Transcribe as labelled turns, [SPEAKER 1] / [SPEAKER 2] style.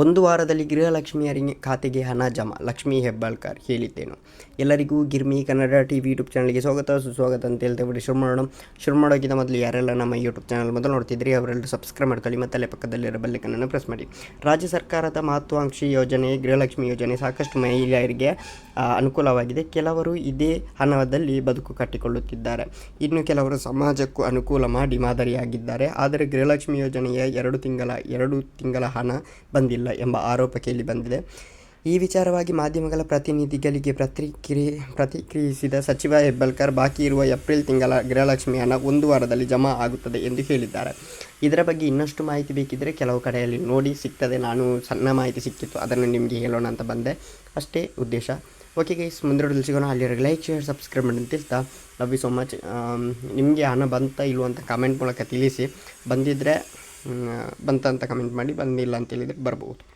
[SPEAKER 1] ಒಂದು ವಾರದಲ್ಲಿ ಗೃಹಲಕ್ಷ್ಮಿಯರಿಗೆ ಖಾತೆಗೆ ಹಣ ಜಮಾ. ಲಕ್ಷ್ಮೀ ಹೆಬ್ಬಾಳ್ಕರ್ ಹೇಳಿದ್ದೇನು. ಎಲ್ಲರಿಗೂ Girmi Kannada T V YouTube ಚಾನಲ್ಗೆ ಸ್ವಾಗತ. ಸುಸ್ವಾಗತ ಅಂತ ಹೇಳ್ತಾ ಬಿಡಿ ಶುರು ಮಾಡೋಣ ಶುರು ಮಾಡೋಕ್ಕಿಂತ ಮೊದಲು ಯಾರೆಲ್ಲ ನಮ್ಮ ಯೂಟ್ಯೂಬ್ ಚಾನಲ್ ಮೊದಲು ನೋಡ್ತಿದ್ರಿ, ಅವರೆಲ್ಲರೂ ಸಬ್ಸ್ಕ್ರೈಬ್ ಮಾಡ್ಕೊಳ್ಳಿ ಮತ್ತು ಅಲ್ಲೇ ಪಕ್ಕದಲ್ಲಿರೋ ಬೆಲ್ಲೈಕನ್ನು ಪ್ರೆಸ್ ಮಾಡಿ. ರಾಜ್ಯ ಸರ್ಕಾರದ ಮಹತ್ವಾಕಾಂಕ್ಷಿ ಯೋಜನೆ, ಗೃಹಲಕ್ಷ್ಮಿ ಯೋಜನೆ ಸಾಕಷ್ಟು ಮಹಿಳೆಯರಿಗೆ ಅನುಕೂಲವಾಗಿದೆ. ಕೆಲವರು ಇದೇ ಹಣದಲ್ಲಿ ಬದುಕು ಕಟ್ಟಿಕೊಳ್ಳುತ್ತಿದ್ದಾರೆ. ಇನ್ನು ಕೆಲವರು ಸಮಾಜಕ್ಕೂ ಅನುಕೂಲ ಮಾಡಿ ಮಾದರಿಯಾಗಿದ್ದಾರೆ. ಆದರೆ ಗೃಹಲಕ್ಷ್ಮಿ ಯೋಜನೆಯ ಎರಡು ತಿಂಗಳ ಎರಡು ತಿಂಗಳ ಹಣ ಬಂದಿಲ್ಲ. ಎಂಬ ಆರೋಪ ಕೇಳಿ ಬಂದಿದೆ. ಈ ವಿಚಾರವಾಗಿ ಮಾಧ್ಯಮಗಳ ಪ್ರತಿನಿಧಿಗಳಿಗೆ ಪ್ರತಿಕ್ರಿಯೆ, ಪ್ರತಿಕ್ರಿಯಿಸಿದ ಸಚಿವ ಹೆಬ್ಬಾಳ್ಕರ್, ಬಾಕಿ ಇರುವ ಏಪ್ರಿಲ್ ತಿಂಗಳ ಗೃಹಲಕ್ಷ್ಮಿ ಹಣ ಒಂದು ವಾರದಲ್ಲಿ ಜಮಾ ಆಗುತ್ತದೆ ಎಂದು ಹೇಳಿದ್ದಾರೆ. ಇದರ ಬಗ್ಗೆ ಇನ್ನಷ್ಟು ಮಾಹಿತಿ ಬೇಕಿದ್ದರೆ ಕೆಲವು ಕಡೆಯಲ್ಲಿ ನೋಡಿ ಸಿಗ್ತದೆ. ನಾನು ಸಣ್ಣ ಮಾಹಿತಿ ಸಿಕ್ಕಿತ್ತು, ಅದನ್ನು ನಿಮಗೆ ಹೇಳೋಣ ಅಂತ ಬಂದೆ. ಅಷ್ಟೇ ಉದ್ದೇಶ. ಓಕೆ ಗೈಸ್, ಮುಂದೆ ಸಿಗೋಣ. ಅಲ್ಲಿವರೆಗೆ ಲೈಕ್, ಶೇರ್, ಸಬ್ಸ್ಕ್ರೈಬ್ ಮಾಡಿ ಅಂತ ಹೇಳ್ತಾ ಲವ್ ಯು ಸೋ ಮಚ್ ನಿಮಗೆ ಹಣ ಬಂತ ಇಲ್ವ ಅಂತ ಕಮೆಂಟ್ ಮೂಲಕ ತಿಳಿಸಿ. ಬಂದಿದ್ದರೆ ಬಂತ ಅಂತ ಕಮೆಂಟ್ ಮಾಡಿ ಬಂದಿಲ್ಲ ಅಂತ ಹೇಳಿದರೆ ಬರ್ಬೋದು.